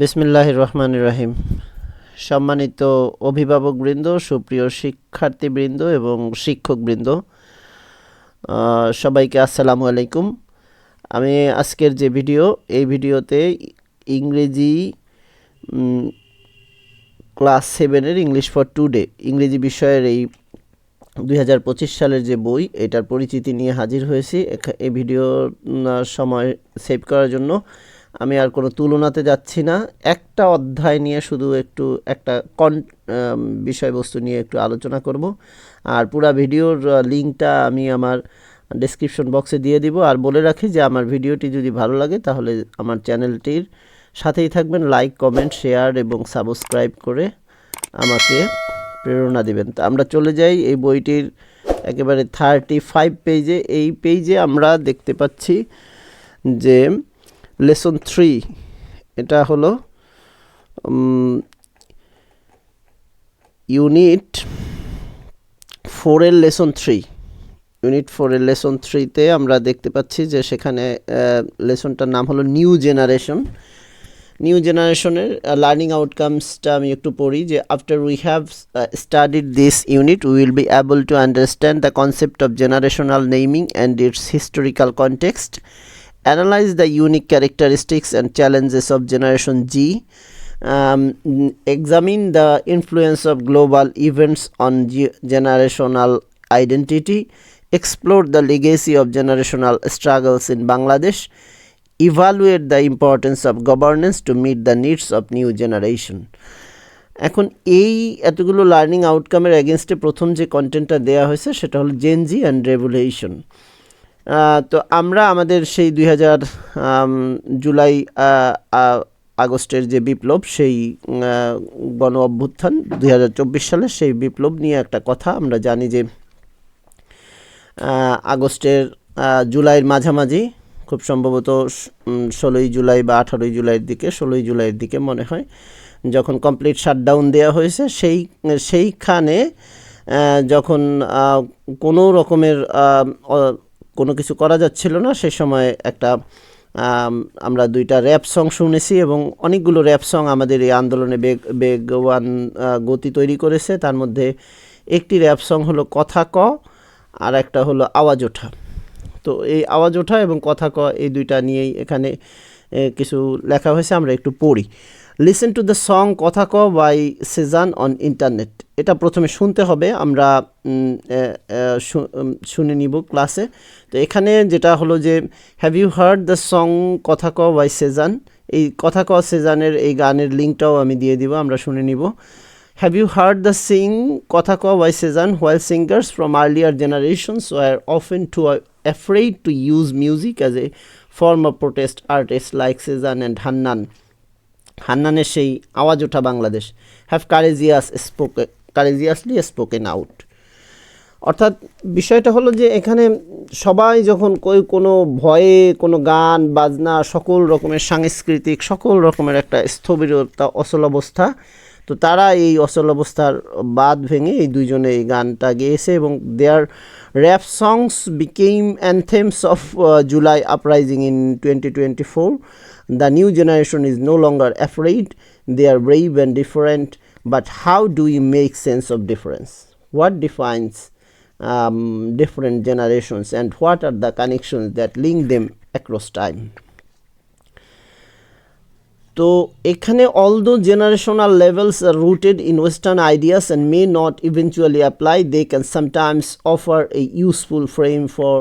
বিসমিল্লাহ রহমান রাহিম। সম্মানিত অভিভাবকবৃন্দ, সুপ্রিয় শিক্ষার্থীবৃন্দ এবং শিক্ষকবৃন্দ সবাইকে আসসালামু আলাইকুম। আমি আজকের যে ভিডিও, এই ভিডিওতে ইংরেজি ক্লাস সেভেনের ইংলিশ ফর টুডে, ইংরেজি বিষয়ের এই দুই হাজার পঁচিশ সালের যে বই, এটার পরিচিতি নিয়ে হাজির হয়েছি। এই ভিডিও সময় সেভ করার জন্য আমি আর কোনো তুলনাতে যাচ্ছি না। একটা অধ্যায় নিয়ে শুধু একটু, একটা কন বিষয়বস্তু নিয়ে একটু আলোচনা করব। আর পুরা ভিডিওর লিঙ্কটা আমি আমার ডেসক্রিপশন বক্সে দিয়ে দিব। আর বলে রাখি যে আমার ভিডিওটি যদি ভালো লাগে, তাহলে আমার চ্যানেলটির সাথেই থাকবেন। লাইক, কমেন্ট, শেয়ার এবং সাবস্ক্রাইব করে আমাকে প্রেরণা দিবেন। তা আমরা চলে যাই এই বইটির একেবারে থার্টি ফাইভ পেজে এই পেজে আমরা দেখতে পাচ্ছি যে লেসন থ্রি, এটা হলো ইউনিট ফোরের লেসন থ্রি। ইউনিট ফোরের লেসন থ্রিতে আমরা দেখতে পাচ্ছি যে সেখানে লেসনটার নাম হলো নিউ জেনারেশন। নিউ জেনারেশনের লার্নিং আউটকামসটা আমি একটু পড়ি যে after we have studied this unit we will be able to understand the concept of generational naming and its historical context analyze the unique characteristics and challenges of Generation G, um, examine the influence of global events on ge- generational identity, explore the legacy of generational struggles in Bangladesh, evaluate the importance of governance to meet the needs of new generation. এখন এই এতগুলো learning আউটকামের এগেনস্টে প্রথম যে কন্টেন্টটা দেওয়া হয়েছে সেটা হলো জেনজি অ্যান্ড রেভুলেশন তো আমরা আমাদের সেই দুই হাজার জুলাই আগস্টের যে বিপ্লব, সেই গণ অভ্যুত্থান দুই হাজার চব্বিশ সালের সেই বিপ্লব নিয়ে একটা কথা আমরা জানি যে আগস্টের জুলাইয়ের মাঝামাঝি, খুব সম্ভবত ষোলোই জুলাই বা আঠারোই জুলাইয়ের দিকে, ষোলোই জুলাইয়ের দিকে মনে হয়, যখন কমপ্লিট শাটডাউন দেওয়া হয়েছে, সেই, সেইখানে যখন কোনো রকমের কোনো কিছু করা যাচ্ছিল না। সে সময় একটা আমরা দুইটা র্যাপ সং শুনেছি এবং অনেকগুলো র্যাপ সং আমাদের এই আন্দোলনে বেগ বেগওয়ান গতি তৈরি করেছে। তার মধ্যে একটি র্যাপ সং হলো কথা ক, আর একটা হলো আওয়াজ ওঠা। তো এই আওয়াজ ওঠা এবং কথা ক এই দুইটা নিয়েই এখানে কিছু লেখা হয়েছে, আমরা একটু পড়ি। লিসেন টু দ্য সং কথা ক বাই সেজান অন ইন্টারনেট এটা প্রথমে শুনতে হবে, আমরা শুনে নিব ক্লাসে। তো এখানে যেটা হলো যে have you heard the song কথা ক বাই সেজান এই কথা ক সেজানের এই গানের লিঙ্কটাও আমি দিয়ে দিব, আমরা শুনে নিব। Have you heard the sing Kotha Koa why Shezan while singers from earlier generation so are often too afraid to use music as a form of protest artist like Shezan and Hannan হান্নানের সেই আওয়াজ ওঠা Bangladesh. Have courageous spoke courageously spoken out অর্থাৎ বিষয়টা হলো যে এখানে সবাই যখন কই কোনো ভয়ে কোনো গান, বাজনা, সকল রকমের সাংস্কৃতিক, সকল রকমের একটা স্থবিরতা অচল অবস্থা তো তারা এই অচল অবস্থার বাদ ভেঙে এই দুইজনে এই গানটা গেয়েছে এবং their rap songs became anthems of July uprising in twenty twenty four the new generation is no longer afraid they are brave and different but how do you make sense of difference what defines different generations and what are the connections that link them across time? তো এখানে although generational levels are rooted in western ideas and may not eventually apply they can sometimes offer a useful frame for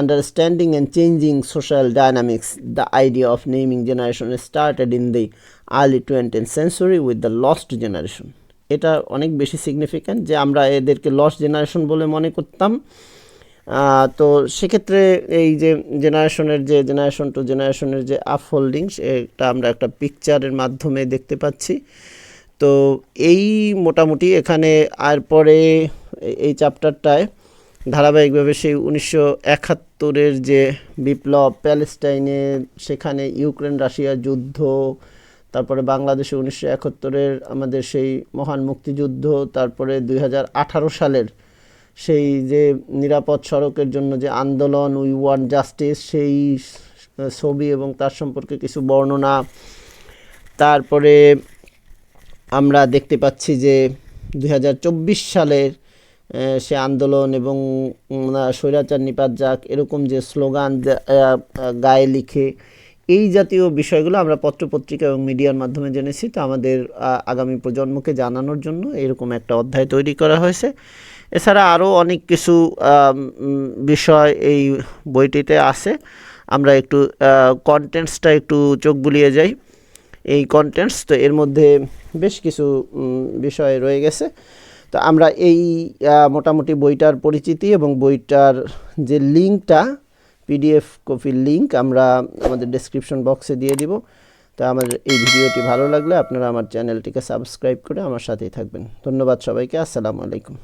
understanding and changing social dynamics the idea of naming generation started in the early twentieth century with the lost generation এটা অনেক বেশি significant যে আমরা এদেরকে lost generation বলে মনে করতাম। তো সেক্ষেত্রে এই যে জেনারেশনের যে জেনারেশন টু জেনারেশনের যে আফোল্ডিং এটা আমরা একটা পিকচারের মাধ্যমে দেখতে পাচ্ছি। তো এই মোটামুটি এখানে আর পরে এই- চ্যাপ্টারটায় ধারাবাহিকভাবে সেই উনিশশো একাত্তরের যে বিপ্লব, প্যালেস্টাইনে, সেখানে ইউক্রেন রাশিয়া যুদ্ধ, তারপরে বাংলাদেশে উনিশশো একাত্তরের আমাদের সেই মহান মুক্তিযুদ্ধ, তারপরে দুই হাজার আঠারো সালের সেই যে নিরাপদ সড়কের জন্য যে আন্দোলন, উই ওয়ান্ট জাস্টিস, সেই ছবি এবং তার সম্পর্কে কিছু বর্ণনা। তারপরে আমরা দেখতে পাচ্ছি যে দুই হাজার চব্বিশ সালের সে আন্দোলন এবং স্বৈরাচার নিপাত যাক, এরকম যে স্লোগান গায়ে লিখে এই জাতীয় বিষয়গুলো আমরা পত্রপত্রিকা এবং মিডিয়ার মাধ্যমে জেনেছি। তো আমাদের আগামী প্রজন্মকে জানানোর জন্য এরকম একটা অধ্যায় তৈরি করা হয়েছে। এছাড়া আরও অনেক কিছু বিষয় এই বইটিতে আছে। আমরা একটু কন্টেন্টসটা একটু চোখ বুলিয়ে যাই। এই কন্টেন্টস তো এর মধ্যে বেশ কিছু বিষয় রয়ে গেছে। তো আমরা এই মোটামুটি বইটার পরিচিতি এবং বইটার যে লিঙ্কটা পিডিএফ কপির লিঙ্ক আমরা আমাদের ডেসক্রিপশন বক্সে দিয়ে দিব। তা আমার এই ভিডিওটি ভালো লাগলে আপনারা আমার চ্যানেলটিকে সাবস্ক্রাইব করে আমার সাথেই থাকবেন। ধন্যবাদ সবাইকে, আসসালামু আলাইকুম।